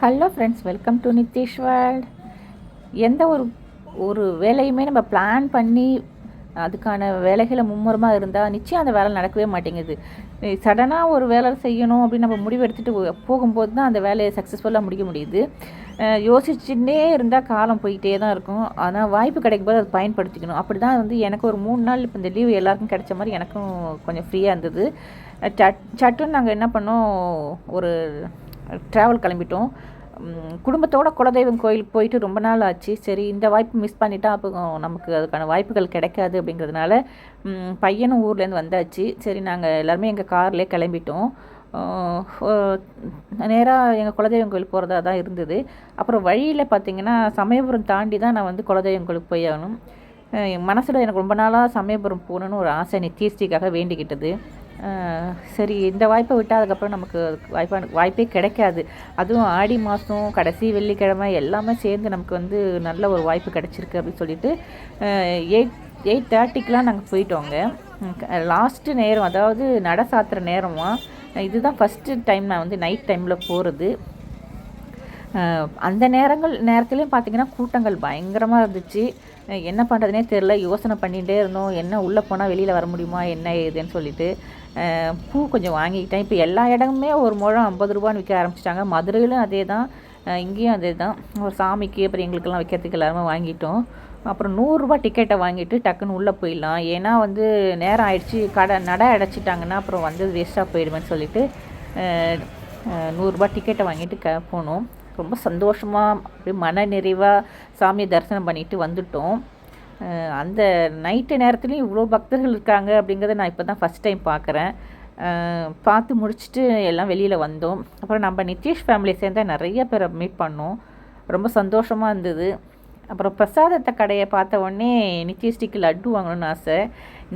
Hello friends welcome to Nithish world எந்த ஒரு ஒரு வேலையுமே நம்ம பிளான் பண்ணி அதுக்கான வேலைகளை மும்முரமாக இருந்தால் நிச்சயம் அந்த வேலை நடக்கவே மாட்டேங்குது. சடனாக ஒரு வேலை செய்யணும் அப்படின்னு நம்ம முடிவு எடுத்துகிட்டு போகும்போது தான் அந்த வேலையை சக்ஸஸ்ஃபுல்லாக முடிக்க முடியுது. யோசிச்சுட்டே இருந்தால் காலம் போயிட்டே தான் இருக்கும். ஆனால் வாய்ப்பு கிடைக்கும் போது அதை பயன்படுத்திக்கணும். அப்படி தான் வந்து எனக்கு ஒரு மூணு நாள் இப்போ இந்த லீவு எல்லாருக்கும் கிடைச்ச மாதிரி எனக்கும் கொஞ்சம் ஃப்ரீயாக இருந்தது. சட் சட்டுன்னு நாங்கள் என்ன பண்ணோம் ஒரு ட்ராவல் கிளம்பிட்டோம். குடும்பத்தோட குலதெய்வம் கோயிலுக்கு போயிட்டு ரொம்ப நாள் ஆச்சு. சரி இந்த வாய்ப்பு மிஸ் பண்ணிட்டா அப்போ நமக்கு அதுக்கான வாய்ப்புகள் கிடைக்காது அப்படிங்கிறதுனால பையனும் ஊர்லேருந்து வந்தாச்சு. சரி நாங்கள் எல்லாருமே எங்கள் கார்லேயே கிளம்பிட்டோம். நேராக எங்கள் குலதெய்வம் கோயில் போகிறதா தான் இருந்தது. அப்புறம் வழியில் பார்த்தீங்கன்னா சமயபுரம் தாண்டி தான் நான் வந்து குலதெய்வம் கோயிலுக்கு போய் ஆகணும். மனசில் எனக்கு ரொம்ப நாளாக சமயபுரம் போகணுன்னு ஒரு ஆசை நித்தியஸ்டிக்காக வேண்டிக்கிட்டது. சரி இந்த வாய்ப்பை விட்டால் அதுக்கப்புறம் நமக்கு வாய்ப்பான வாய்ப்பே கிடைக்காது. அதுவும் ஆடி மாதம் கடைசி வெள்ளிக்கிழமை எல்லாமே சேர்ந்து நமக்கு வந்து நல்ல ஒரு வாய்ப்பு கிடைச்சிருக்கு அப்படின்னு சொல்லிட்டு எயிட் எயிட் தேர்ட்டிக்கெலாம் நாங்கள் போயிட்டோங்க. லாஸ்ட்டு நேரம் அதாவது நட சாத்துற நேரமாக இதுதான் ஃபஸ்ட்டு டைம் நான் வந்து நைட் டைமில் போகிறது அந்த நேரங்கள் நேரத்துலையும் பார்த்தீங்கன்னா கூட்டங்கள் பயங்கரமாக இருந்துச்சு. என்ன பண்ணுறதுனே தெரில யோசனை பண்ணிகிட்டே இருந்தோம். என்ன உள்ளே போனால் வெளியில் வர முடியுமா என்ன ஏதுன்னு சொல்லிட்டு. பூ கொஞ்சம் வாங்கிக்கிட்டேன். இப்போ எல்லா இடமுமே ஒரு முழம் ஐம்பது ரூபான்னு விற்க ஆரம்பிச்சிட்டாங்க. மதுரையிலும் அதே தான் இங்கேயும் அதே தான் ஒரு சாமிக்கு அப்புறம் எங்களுக்கெல்லாம் வைக்கிறதுக்கு எல்லாருமே வாங்கிட்டோம். அப்புறம் நூறுரூபா டிக்கெட்டை வாங்கிட்டு டக்குன்னு உள்ளே போயிடலாம். ஏன்னா வந்து நேரம் ஆயிடுச்சு. கடை நடை அடைச்சிட்டாங்கன்னா அப்புறம் வந்து வேஸ்ட்டாக போயிடுவேன்னு சொல்லிட்டு நூறுரூபா டிக்கெட்டை வாங்கிட்டு க போனோம். ரொம்ப சந்தோஷமாக அப்படியே மன நிறைவாக சாமியை தரிசனம் பண்ணிட்டு வந்துட்டோம். அந்த நைட்டு நேரத்துலையும் இவ்வளோ பக்தர்கள் இருக்காங்க அப்படிங்கிறத நான் இப்போ தான் ஃபஸ்ட் டைம் பார்க்குறேன் பார்த்து முடிச்சுட்டு எல்லாம் வெளியில் வந்தோம். அப்புறம் நம்ம நிதிஷ் ஃபேமிலி சேர்ந்தால் நிறைய பேரை மீட் பண்ணோம். ரொம்ப சந்தோஷமாக இருந்தது. அப்புறம் பிரசாதத்தை கடையை பார்த்த உடனே நித்தியஸ்டிக்கு லட்டு வாங்கணும்னு ஆசை.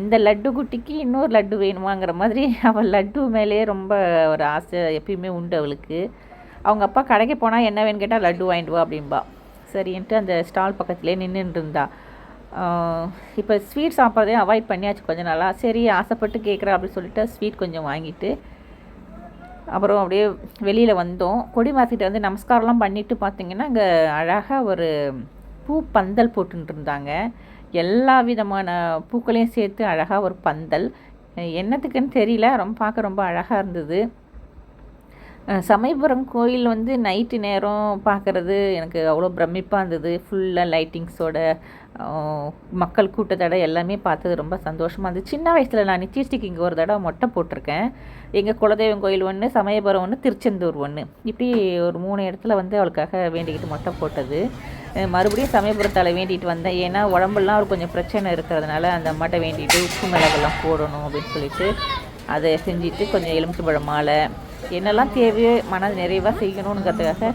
இந்த லட்டு குட்டிக்கு இன்னொரு லட்டு வேணுமாங்கிற மாதிரி அவள் லட்டு மேலேயே ரொம்ப ஒரு ஆசை எப்பயுமே உண்டு அவளுக்கு. அவங்க அப்பா கடைக்கு போனால் என்ன வேணும்னு கேட்டால் லட்டு வாங்கிட்டு வா அப்படின்பா சரின்ட்டு அந்த ஸ்டால் பக்கத்துலேயே நின்றுட்டு இருந்தாள் இப்போ ஸ்வீட் சாப்பிட்றதே அவாய்ட் பண்ணியாச்சு கொஞ்சம் நாளாக சரி ஆசைப்பட்டு கேட்குறா அப்படின்னு சொல்லிட்டு ஸ்வீட் கொஞ்சம் வாங்கிட்டு அப்புறம் அப்படியே வெளியில் வந்தோம். கொடி வந்து நமஸ்காரம்லாம் பண்ணிட்டு பார்த்தீங்கன்னா அங்கே அழகாக ஒரு பூ பந்தல் போட்டுட்டு இருந்தாங்க எல்லா விதமான பூக்களையும் சேர்த்து அழகாக ஒரு பந்தல். என்னத்துக்குன்னு தெரியல ரொம்ப பார்க்க ரொம்ப அழகாக இருந்தது. சமயபுரம் கோயில் வந்து நைட்டு நேரம் பார்க்குறது எனக்கு அவ்வளோ பிரமிப்பாக இருந்தது. ஃபுல்லாக லைட்டிங்ஸோட மக்கள் கூட்டத்தோட எல்லாமே பார்த்தது ரொம்ப சந்தோஷமாக இருந்தது. சின்ன வயசில் நான் நிச்சயத்துக்கு இங்கே ஒரு தடவை மொட்டை போட்டிருக்கேன். எங்கள் குலதெய்வம் கோயில் ஒன்று சமயபுரம் ஒன்று திருச்செந்தூர் ஒன்று இப்படி ஒரு மூணு இடத்துல வந்து அவளுக்காக வேண்டிக்கிட்டு மொட்டை போட்டது. மறுபடியும் சமயபுரத்தால் வேண்டிட்டு வந்தேன். ஏன்னா உடம்பெல்லாம் ஒரு கொஞ்சம் பிரச்சனை இருக்கிறதுனால அந்த அம்மாட்ட வேண்டிட்டு உப்பு மிளகெல்லாம் போடணும் அப்படின்னு சொல்லிட்டு அதை செஞ்சுட்டு கொஞ்சம் எலுமிச்சம்பழம் மாலை என்னெல்லாம் தேவையோ மன நிறைவாக செய்யணுங்கிறதுக்காக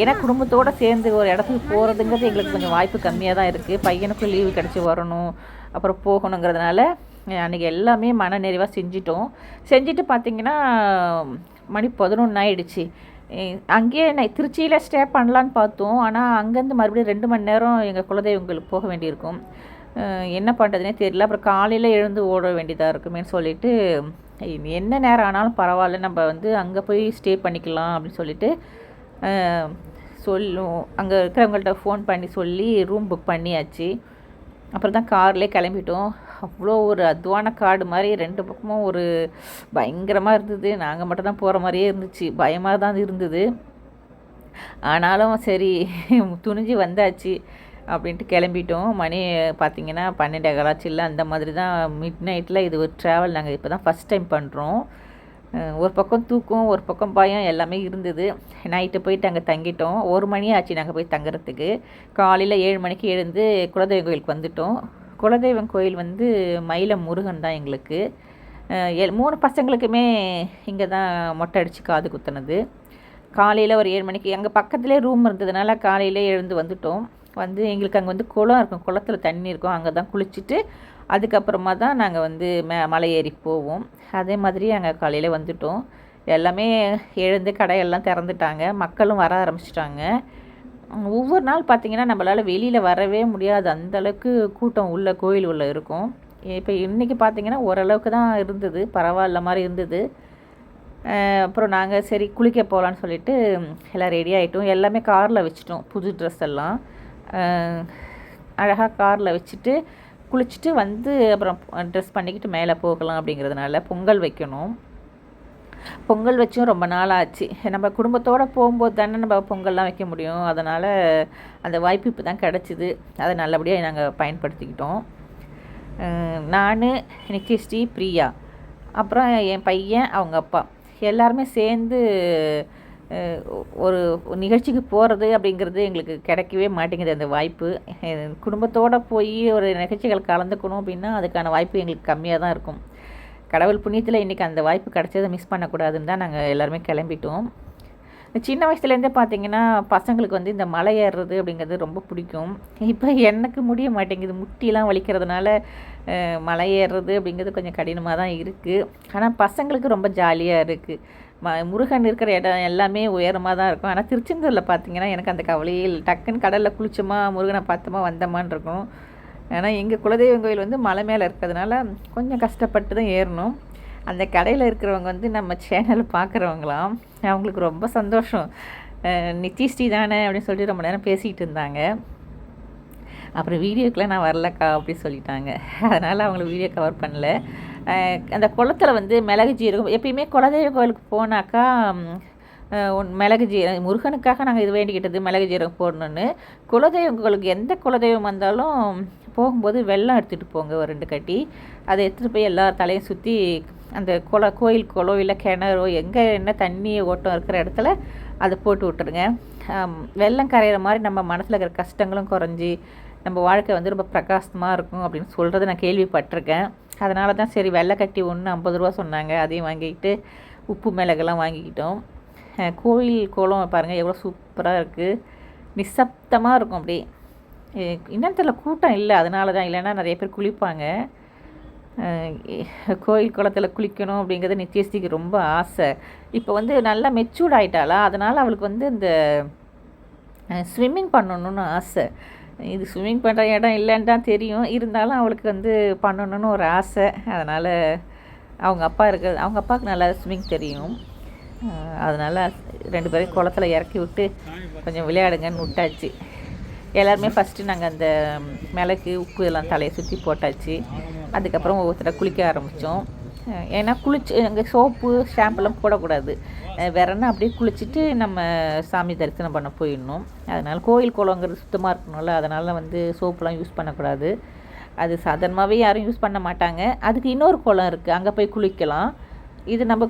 ஏன்னா குடும்பத்தோடு சேர்ந்து ஒரு இடத்துக்கு போகிறதுங்கிறது எங்களுக்கு கொஞ்சம் வாய்ப்பு கம்மியாக தான் இருக்குது பையனுக்கும் லீவு கிடச்சி வரணும் அப்புறம் போகணுங்கிறதுனால அன்றைக்கி எல்லாமே மன நிறைவாக செஞ்சிட்டோம். செஞ்சுட்டு பார்த்தீங்கன்னா மணி பதினொன்று ஆயிடுச்சு. அங்கேயே நான் திருச்சியில் ஸ்டே பண்ணலான்னு பார்த்தோம். ஆனால் அங்கேருந்து மறுபடியும் ரெண்டு மணி நேரம் எங்கள் குலதெய்வங்களுக்கு போக வேண்டியிருக்கும். என்ன பண்ணுறதுனே தெரியல. அப்புறம் காலையில் எழுந்து ஓட வேண்டியதாக இருக்குமேன்னு சொல்லிட்டு என்ன நேரம் ஆனாலும் பரவாயில்ல நம்ம வந்து அங்கே போய் ஸ்டே பண்ணிக்கலாம் அப்படின்னு சொல்லிட்டு சொல்லும் அங்கே இருக்கிறவங்கள்ட்ட ஃபோன் பண்ணி சொல்லி ரூம் புக் பண்ணியாச்சு. அப்புறம் தான் கார்லேயே கிளம்பிட்டோம். அவ்வளோ ஒரு அதுவான காடு மாதிரி ரெண்டு பக்கமும் ஒரு பயங்கரமாக இருந்தது. நாங்கள் மட்டும் தான் போகிற மாதிரியே இருந்துச்சு. பயமாக தான் இருந்தது. ஆனாலும் சரி துணிஞ்சு வந்தாச்சு. அப்படின்ட்டு கிளம்பிட்டோம். மணி பார்த்திங்கன்னா பன்னெண்டு கலாச்சில் அந்த மாதிரி தான் மிட் நைட்டில் இது ஒரு ட்ராவல் நாங்கள் இப்போ தான் ஃபஸ்ட் டைம் பண்ணுறோம் ஒரு பக்கம் தூக்கம் ஒரு பக்கம் பயம் எல்லாமே இருந்தது. நைட்டு போயிட்டு அங்கே தங்கிட்டோம். ஒரு மணி ஆச்சு நாங்கள் போய் தங்குறதுக்கு. காலையில் ஏழு மணிக்கு எழுந்து குலதெய்வம் கோயிலுக்கு வந்துட்டோம். குலதெய்வம் கோயில் வந்து மயில முருகன் தான் எங்களுக்கு. மூணு பசங்களுக்குமே இங்கே தான் மொட்டை அடித்து காது குத்துனது. காலையில் ஒரு ஏழு மணிக்கு எங்கள் பக்கத்துலேயே ரூம் இருந்ததுனால காலையிலே எழுந்து வந்துட்டோம். வந்து எங்களுக்கு அங்கே வந்து குளம் இருக்கும். குளத்துல தண்ணி இருக்கும். அங்கே தான் குளிச்சுட்டு அதுக்கப்புறமா தான் நாங்கள் வந்து மே மலை ஏறி போவோம். அதே மாதிரி அங்கே காலையில் வந்துட்டோம். எல்லாமே எழுந்து கடையெல்லாம் திறந்துட்டாங்க. மக்களும் வர ஆரம்பிச்சிட்டாங்க. ஒவ்வொரு நாள் பார்த்திங்கன்னா நம்மளால் வெளியில் வரவே முடியாது. அந்தளவுக்கு கூட்டம் உள்ள கோயில் உள்ள இருக்கும். இப்போ இன்றைக்கி பார்த்திங்கன்னா ஓரளவுக்கு தான் இருந்தது. பரவாயில்ல மாதிரி இருந்தது. அப்புறம் நாங்கள் சரி குளிக்க போகலான்னு சொல்லிட்டு எல்லாம் ரெடி ஆகிட்டோம் எல்லாமே காரில் வச்சுட்டோம். புது ட்ரெஸ் எல்லாம். அழகாக காரில் வச்சுட்டு குளிச்சுட்டு வந்து அப்புறம் ட்ரெஸ் பண்ணிக்கிட்டு மேலே போகலாம் அப்படிங்கிறதுனால பொங்கல் வைக்கணும். பொங்கல் வச்சும் ரொம்ப நாள் ஆச்சு. நம்ம குடும்பத்தோடு போகும்போது தானே நம்ம பொங்கல்லாம் வைக்க முடியும். அதனால் அந்த வாய்ப்பு இப்போ தான் கிடச்சிது. அதை நல்லபடியாக நாங்கள் பயன்படுத்திக்கிட்டோம். நான் நிக்கிஸ்டி பிரியா அப்புறம் என் பையன் அவங்க அப்பா. எல்லாருமே சேர்ந்து ஒரு நிகழ்ச்சிக்கு போகிறது அப்படிங்கிறது எங்களுக்கு கிடைக்கவே மாட்டேங்குது. அந்த வாய்ப்பு குடும்பத்தோடு போய் ஒரு நிகழ்ச்சிகள் கலந்துக்கணும் அப்படின்னா அதுக்கான வாய்ப்பு எங்களுக்கு கம்மியாக தான் இருக்கும். கடவுள் புண்ணியத்தில் இன்றைக்கி அந்த வாய்ப்பு கிடைச்சதை மிஸ் பண்ணக்கூடாதுன்னு தான் நாங்கள் எல்லாருமே கிளம்பிட்டோம். சின்ன வயசுலேருந்தே பார்த்தீங்கன்னா பசங்களுக்கு வந்து இந்த மலை ஏறுறது அப்படிங்கிறது ரொம்ப பிடிக்கும். இப்போ எனக்கு முடிய மாட்டேங்குது. முட்டிலாம் வலிக்கிறதுனால மலை ஏறுறது அப்படிங்கிறது கொஞ்சம் கடினமாக தான் இருக்குது ஆனால் பசங்களுக்கு ரொம்ப ஜாலியாக இருக்குது முருகன் இருக்கிற இடம் எல்லாமே உயரமாக தான் இருக்கும். ஆனால் திருச்செந்தூரில் பார்த்தீங்கன்னா எனக்கு அந்த கவலையே இல்லை. டக்குன்னு கடலில் குளிச்சோமா முருகனை பார்த்தோமா வந்தோமான்னு இருக்கும். ஆனால் எங்கள் குலதெய்வம் கோயில் வந்து மலை மேலே இருக்கிறதுனால கொஞ்சம் கஷ்டப்பட்டு தான் ஏறணும். அந்த கடையில் இருக்கிறவங்க வந்து நம்ம சேனலில் பார்க்குறவங்களாம் அவங்களுக்கு ரொம்ப சந்தோஷம். நித்திஸ்ரீ தானே அப்படின்னு சொல்லிட்டு ரொம்ப நேரம் பேசிகிட்டு இருந்தாங்க. அப்புறம் வீடியோக்கெலாம் நான் வரலக்கா அப்படின்னு சொல்லிட்டாங்க. அதனால் அவங்கள வீடியோ கவர் பண்ணல. அந்த குளத்துல வந்து மிளகு ஜீரகம் எப்பயுமே குலதெய்வ கோயிலுக்கு போனாக்கா மிளகு ஜீரகம் முருகனுக்காக நாங்கள் இது வேண்டிக்கிட்டது மிளகு ஜீரகம் போடணுன்னு குலதெய்வங்களுக்கு எந்த குலதெய்வம் வந்தாலும் போகும்போது வெள்ளம் எடுத்துகிட்டு போங்க ஒரு ரெண்டு கட்டி. அதை எடுத்துகிட்டு போய் எல்லா தலையும் சுற்றி அந்த குள கோயில் குளோ இல்லை கிணறோ எங்கே என்ன தண்ணி ஓட்டம் இருக்கிற இடத்துல அதை போட்டு விட்டுருங்க. வெள்ளம் கரையிற மாதிரி நம்ம மனசில் இருக்கிற கஷ்டங்களும் குறைஞ்சி நம்ம வாழ்க்கை வந்து ரொம்ப பிரகாசமாக இருக்கும் அப்படின்னு சொல்கிறத நான் கேள்விப்பட்டிருக்கேன். அதனால தான் சரி வெள்ளை கட்டி ஒன்று ஐம்பது ரூபா சொன்னாங்க அதையும் வாங்கிக்கிட்டு உப்பு மிளகெல்லாம் வாங்கிக்கிட்டோம். கோயில் குளம் பாருங்கள் எவ்வளோ சூப்பராக இருக்குது நிசப்தமாக இருக்கும் அப்படியே அஹ் என்னன்னு தெரியல கூட்டம் இல்லை அதனால தான் இல்லைன்னா நிறைய பேர் குளிப்பாங்க. கோயில் குளத்தில் குளிக்கணும் அப்படிங்கிறது நித்யஸ்திக்கு ரொம்ப ஆசை. இப்போ வந்து நல்லா மெச்சூர்ட் ஆயிட்டாளா? அதனால் அவளுக்கு வந்து இந்த ஸ்விம்மிங் பண்ணணும்னு ஆசை. இது ஸ்விம்மிங் பண்ணுற இடம் இல்லைன்னு தான் தெரியும். இருந்தாலும் அவளுக்கு வந்து பண்ணணும்னு ஒரு ஆசை. அதனால் அவங்க அப்பா இருக்கிறது அவங்க அப்பாவுக்கு நல்லா ஸ்விம்மிங் தெரியும். அதனால் ரெண்டு பேரையும் குளத்துல இறக்கி விட்டு கொஞ்சம் விளையாடுங்கன்னு விட்டாச்சு. எல்லாருமே ஃபஸ்ட்டு நாங்கள் அந்த மிளகு உப்பு எல்லாம் தலையை சுற்றி போட்டாச்சு. அதுக்கப்புறம் ஒவ்வொருத்தர குளிக்க ஆரம்பித்தோம் ஏன்னா குளிச்சு அங்கே சோப்பு ஷாம்பெல்லாம் போடக்கூடாது. வேறன்னா அப்படியே குளிச்சுட்டு நம்ம சாமி தரிசனம் பண்ண போயிடணும். அதனால் கோயில் குளங்கிறது சுத்தமாக இருக்கணும்ல. அதனால் வந்து சோப்புலாம் யூஸ் பண்ணக்கூடாது. அது சாதாரணமாகவே யாரும் யூஸ் பண்ண மாட்டாங்க. அதுக்கு இன்னொரு குளம் இருக்குது அங்கே போய் குளிக்கலாம். இது நம்ம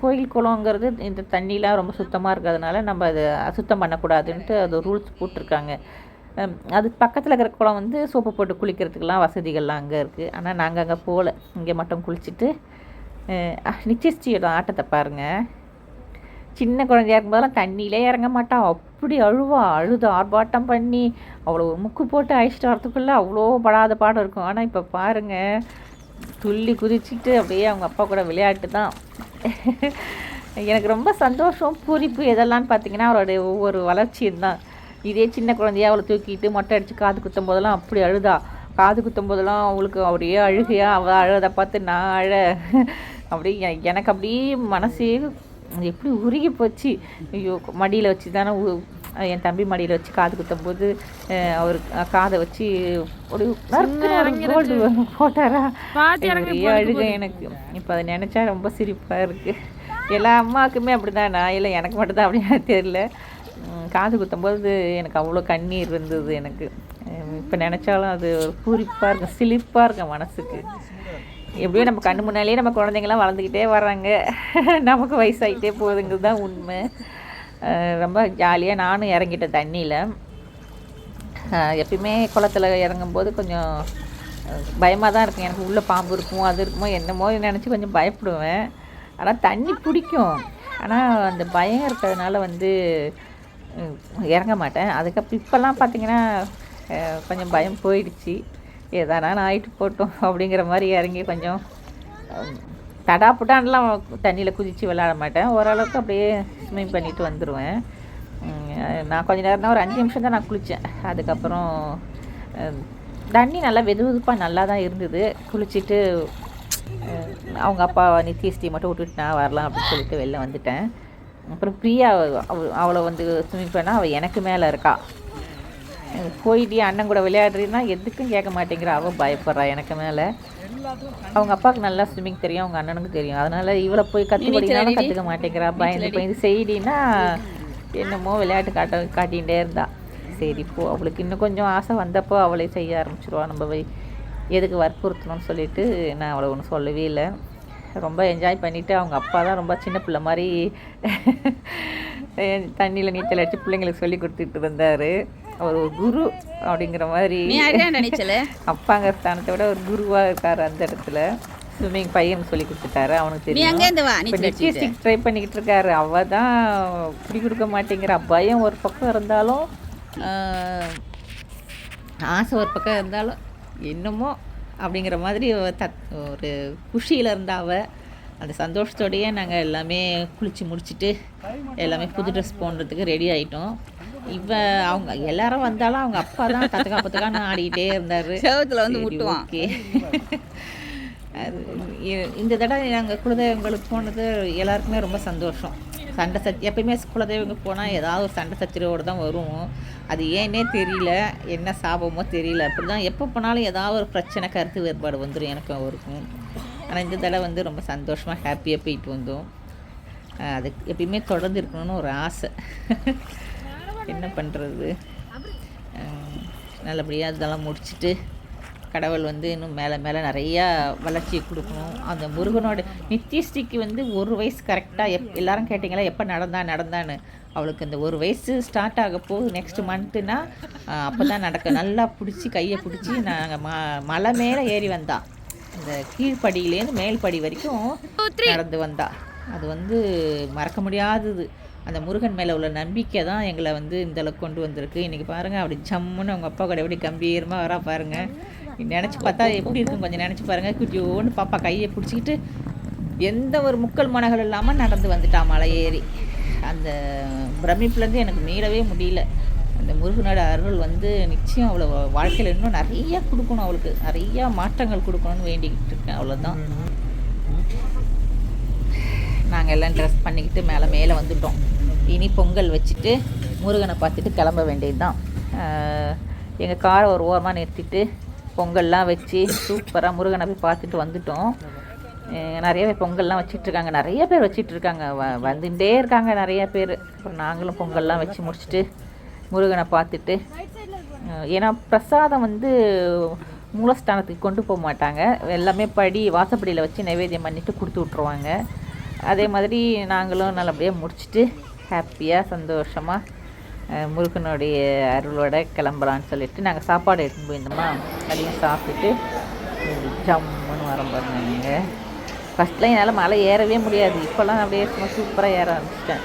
கோயில் குளங்கிறது இந்த தண்ணிலாம் ரொம்ப சுத்தமாக இருக்கிறதுனால நம்ம அதை அசுத்தம் பண்ணக்கூடாதுன்ட்டு அது ரூல்ஸ் போட்டிருக்காங்க. அதுக்கு அது பக்கத்தில் இருக்கிற குளம் வந்து சோப்பு போட்டு குளிக்கிறதுக்கெலாம் வசதிகள்லாம் அங்கே இருக்குது ஆனால் நாங்கள் அங்கே போகல இங்கே மட்டும் குளிச்சுட்டு நிச்சயிச்சியோட ஆட்டத்தை பாருங்கள் சின்ன குழந்தையா இருக்கும்போதெல்லாம் தண்ணியிலே இறங்க மாட்டா. அப்படி அழுவா. அழுது ஆர்ப்பாட்டம் பண்ணி அவ்வளோ முக்கு போட்டு அழிச்சிட்டு வரத்துக்குள்ளே அவ்வளோ படாத பாடம் இருக்கும். ஆனால் இப்போ பாருங்க. துள்ளி குதிச்சுட்டு அப்படியே அவங்க அப்பா கூட விளையாட்டு தான். எனக்கு ரொம்ப சந்தோஷம். பூரிப்பு எதெல்லாம் பார்த்தீங்கன்னா அவருடைய ஒவ்வொரு வளர்ச்சியும் தான். இதே சின்ன குழந்தையா அவளை தூக்கிட்டு மொட்டை அடித்து காது குத்தும் போதெல்லாம் அப்படி அழுதா. காது குத்தும் போதெல்லாம் அவளுக்கு அப்படியே அழுகையா அவள் அழுதை பார்த்து நான் அழ. அப்படியே எனக்கு அப்படியே மனசே எப்படி உருகி போச்சு. ஐயோ மடியில் வச்சு தானே என் தம்பி மடியில் வச்சு காது குத்தும் போது அவர் காதை வச்சு ஒரு கோல்டு போட்டாரா? அழுகை எனக்கு. இப்போ அதை நினச்சா ரொம்ப சிரிப்பாக இருக்குது எல்லா அம்மாவுக்குமே அப்படி தானா இல்லை எனக்கு மட்டும்தான் அப்படியா தெரியல. காது குத்தும்போது எனக்கு அவ்வளோ கண்ணீர் இருந்தது எனக்கு. இப்போ நினச்சாலும் அது ஒரு பூரிப்பாக இருக்கும் சிலிப்பாக இருக்கும் மனசுக்கு. எப்படியும் நம்ம கண்ணு முன்னாலேயே நம்ம குழந்தைங்களாம் வளர்ந்துக்கிட்டே வர்றாங்க. நமக்கு வயசாகிட்டே போகுதுங்கிறது தான் உண்மை. ரொம்ப ஜாலியாக நானும் இறங்கிட்டேன் தண்ணியில். எப்பயுமே குளத்துல இறங்கும்போது கொஞ்சம் பயமாக தான் இருக்கும். எனக்கு உள்ளே பாம்பு இருக்குமோ அது இருக்குமோ என்னமோ நினச்சி கொஞ்சம் பயப்படுவேன். ஆனால் தண்ணி பிடிக்கும். ஆனால் அந்த பயம் இருக்கிறதுனால வந்து இறங்க மாட்டேன். அதுக்கப்புறம் இப்போல்லாம் பார்த்தீங்கன்னா கொஞ்சம் பயம் போயிடுச்சு. ஏதானாலும் ஆயிட்டு போட்டோம் அப்படிங்கிற மாதிரி இறங்கி கொஞ்சம் அஹ், தடாப்புட்டான்லாம் தண்ணியில் குதித்து விளையாட மாட்டேன். ஓரளவுக்கு அப்படியே ஸ்விம்மிங் பண்ணிட்டு வந்துடுவேன் நான் கொஞ்ச நேரம் தான் ஒரு அஞ்சு நிமிஷம் தான் நான் குளித்தேன் அதுக்கப்புறம் தண்ணி நல்லா வெது வெதுப்பாக நல்லா தான் இருந்தது. குளிச்சுட்டு அவங்க அப்பா நித்யஸ்ரீ மட்டும் விட்டுட்டு நான் வரலாம் அப்படின்னு சொல்லிட்டு வெளில வந்துட்டேன். அப்புறம் பிரியா அவ- அவளை வந்து ஸ்விம்மிங் பண்ணால் அவள் எனக்கு மேலே இருக்கா. போயிட்டு அண்ணன் கூட விளையாடுறீன்னா எதுக்கும் கேட்க மாட்டேங்கிறா அவள் பயப்படுறா எனக்கு மேலே. அவங்க அப்பாவுக்கு நல்லா ஸ்விம்மிங் தெரியும் அவங்க அண்ணனுக்கு தெரியும். அதனால இவளை போய் கற்றுக்கொடினாலும் கற்றுக்க மாட்டேங்கிறா. பயந்து பயந்து செய்டின்னா என்னமோ விளையாட்டு காட்ட காட்டிகிட்டே இருந்தா. சரி போ. அவளுக்கு இன்னும் கொஞ்சம் ஆசை வந்தப்போ அவளே செய்ய ஆரம்பிச்சிருவா. நம்ம போய் எதுக்கு வற்புறுத்தணும்னு சொல்லிட்டு நான் அவளை ஒன்றும் சொல்லவே இல்லை. ரொம்ப என்ஜாய் பண்ணிவிட்டு அவங்க அப்பா தான் ரொம்ப சின்ன பிள்ளை மாதிரி தண்ணியில் நீச்சல் அடித்து பிள்ளைங்களுக்கு சொல்லி கொடுத்துட்டு இருந்தார். அவர் ஒரு குரு அப்படிங்கிற மாதிரி அப்பாங்க ஸ்தானத்தை விட ஒரு குருவாக இருக்கார் அந்த இடத்துல. ஸ்விம்மிங் பையன் சொல்லி கொடுத்துட்டாரு அவனுக்கு தெரியும். ட்ரை பண்ணிக்கிட்டு இருக்காரு. அவ தான் பிடி கொடுக்க மாட்டேங்கிறா பயம் ஒரு பக்கம் இருந்தாலும் ஆசை ஒரு பக்கம் இருந்தாலும் என்னமோ அப்படிங்கிற மாதிரி தத் ஒரு குஷியில் இருந்தா அவ அந்த சந்தோஷத்தோடயே நாங்கள் எல்லாமே குளித்து முடிச்சிட்டு எல்லாமே புது ட்ரெஸ் போடுறதுக்கு ரெடி ஆகிட்டோம் இவ அவங்க எல்லாரும் வந்தாலும் அவங்க அப்பா தான் கத்துக்கா பத்துக்கான்னு ஆடிக்கிட்டே இருந்தார். செவுத்துல வந்து முட்டுவான். ஓகே. அது இந்த தடவை நாங்கள் குலதெய்வங்களுக்கு போனது எல்லாருக்குமே ரொம்ப சந்தோஷம். சண்டை சச் எப்பயுமே குலதெய்வங்களுக்கு போனால் ஏதாவது ஒரு சண்டை சச்சரவோடு தான் வரும் அது ஏன்னே தெரியல என்ன சாபமோ தெரியல. அப்படி தான் எப்போ போனாலும் ஏதாவது ஒரு பிரச்சனை கருத்து வேறுபாடு வந்துடும் எனக்கும் அவருக்கும். ஆனால் இந்த தடவை வந்து ரொம்ப சந்தோஷமாக ஹாப்பியாக போயிட்டு வந்தோம். அது எப்பயுமே தொடர்ந்து இருக்கணும்னு ஒரு ஆசை. என்ன பண்ணுறது நல்லபடியாக இதெல்லாம் முடிச்சுட்டு கடவுள் வந்து இன்னும் மேலே மேலே நிறையா வளர்ச்சி கொடுக்கணும். அந்த முருகனோட நித்யஸ்ரீக்கு வந்து ஒரு வயசு கரெக்டாக எப் எல்லாரும் கேட்டிங்களா எப்போ நடந்தா நடந்தான்னு? அவளுக்கு இந்த ஒரு வயசு ஸ்டார்ட் ஆக போகுது நெக்ஸ்ட் மந்த்துனா அப்போ தான் நடக்க. நல்லா பிடிச்சி கையை பிடிச்சி நாங்கள் ம மலை மேலே ஏறி வந்தா. இந்த கீழ்ப்படியிலேருந்து மேல் படி வரைக்கும் நடந்து வந்தா. அது வந்து மறக்க முடியாதது. அந்த முருகன் மேலே உள்ள நம்பிக்கை தான் எங்களை வந்து இந்த அளவுக்கு கொண்டு வந்திருக்கு. இன்றைக்கி பாருங்கள் அப்படி ஜம்முன்னு அவங்க அப்பா கூட எப்படி கம்பீரமாக வரா பாருங்கள் நினச்சி பார்த்தா எப்படி இருக்கும் கொஞ்சம் நினச்சி பாருங்கள் குட்டியோன்னு பாப்பா கையை பிடிச்சிக்கிட்டு எந்த ஒரு முக்கல் மனகள் இல்லாமல் நடந்து வந்துட்டா மலை ஏறி அந்த பிரமிப்புலேருந்து எனக்கு மீளவே முடியல. அந்த முருகனோட அருள் வந்து நிச்சயம் அவளை வாழ்க்கையில் இன்னும் நிறையா கொடுக்கணும் அவளுக்கு. நிறையா மாற்றங்கள் கொடுக்கணும்னு வேண்டிக்கிட்டு இருக்கேன். அவ்வளோதான் நாங்கள் எல்லாம் ட்ரெஸ் பண்ணிக்கிட்டு மேலே மேலே வந்துட்டோம். இனி பொங்கல் வச்சுட்டு முருகனை பார்த்துட்டு கிளம்ப வேண்டியது தான் எங்கள் காரை ஒரு ஓரமாக நிறுத்திட்டு பொங்கல்லாம் வச்சு சூப்பராக முருகனை போய் பார்த்துட்டு வந்துட்டோம். நிறைய பேர் பொங்கல்லாம் வச்சிட்ருக்காங்க நிறைய பேர் வச்சிட்ருக்காங்க வ வந்துட்டே இருக்காங்க நிறைய பேர். அப்புறம் நாங்களும் பொங்கல்லாம் வச்சு முடிச்சுட்டு முருகனை பார்த்துட்டு ஏன்னா பிரசாதம் வந்து மூலஸ்தானத்துக்கு கொண்டு போக மாட்டாங்க. எல்லாமே படி வாசப்படியில் வச்சு நைவேத்தியம் பண்ணிவிட்டு கொடுத்து விட்ருவாங்க அதே மாதிரி நாங்களும் நல்லபடியாக முடிச்சுட்டு ஹாப்பியாக சந்தோஷமாக முருகனுடைய அருளோட கிளம்பலான்னு சொல்லிட்டு நாங்கள் சாப்பாடு எடுத்துன்னு போயிருந்தோமா அதையும் சாப்பிட்டுட்டு ஜம்முன்னு வரோம் பாருங்க ஃபஸ்ட்லாம் என்னால் மலை ஏறவே முடியாது. இப்போல்லாம் அப்படியே சும்மா சூப்பராக ஏற ஆரம்பிச்சிட்டேன்.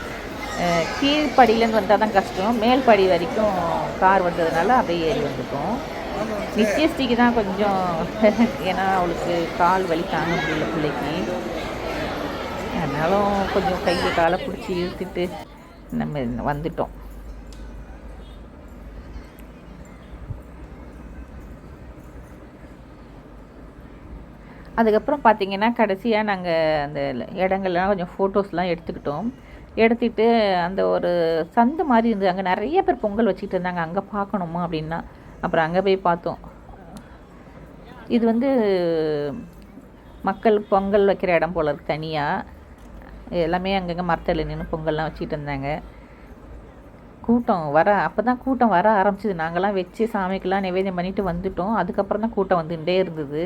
கீழ்ப்படியிலேருந்து வந்தால் தான் கஷ்டம். மேல் படி வரைக்கும் கார் வந்ததுனால அப்படியே ஏறி வந்துட்டோம். நித்யஸ்டிக்கு தான் கொஞ்சம் ஏன்னா அவளுக்கு கால் வலி தாங்க முடியல பிள்ளைக்கு. அதனாலும் கொஞ்சம் கையை காலை பிடிச்சி இழுத்துட்டு நம்ம வந்துட்டோம். அதுக்கப்புறம் பார்த்தீங்கன்னா கடைசியாக நாங்கள் அந்த இடங்கள்லாம் கொஞ்சம் ஃபோட்டோஸ்லாம் எடுத்துக்கிட்டோம். எடுத்துகிட்டு அந்த ஒரு சந்து மாதிரி இருந்தது. அங்கே நிறைய பேர் பொங்கல் வச்சுக்கிட்டு இருந்தாங்க. அங்கே பார்க்கணுமா அப்படின்னா. அப்புறம் அங்கே போய் பார்த்தோம். இது வந்து மக்கள் பொங்கல் வைக்கிற இடம் போல இருக்கு தனியாக எல்லாமே அங்கங்கே மரத்தில் நின்று பொங்கல்லாம் வச்சுக்கிட்டு இருந்தாங்க. கூட்டம் வர அப்போ தான் கூட்டம் வர ஆரம்பிச்சது. நாங்கள்லாம் வச்சு சாமிக்கெல்லாம் நிவேதியம் பண்ணிட்டு வந்துட்டோம். அதுக்கப்புறம் தான் கூட்டம் வந்துட்டே இருந்தது.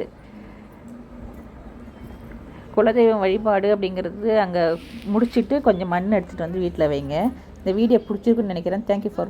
குலதெய்வம் வழிபாடு அப்படிங்கிறது அங்கே முடிச்சுட்டு கொஞ்சம் மண் எடுத்துகிட்டு வந்து வீட்டில் வைங்க. இந்த வீடியோ பிடிச்சிருக்குன்னு நினைக்கிறேன். Thank you for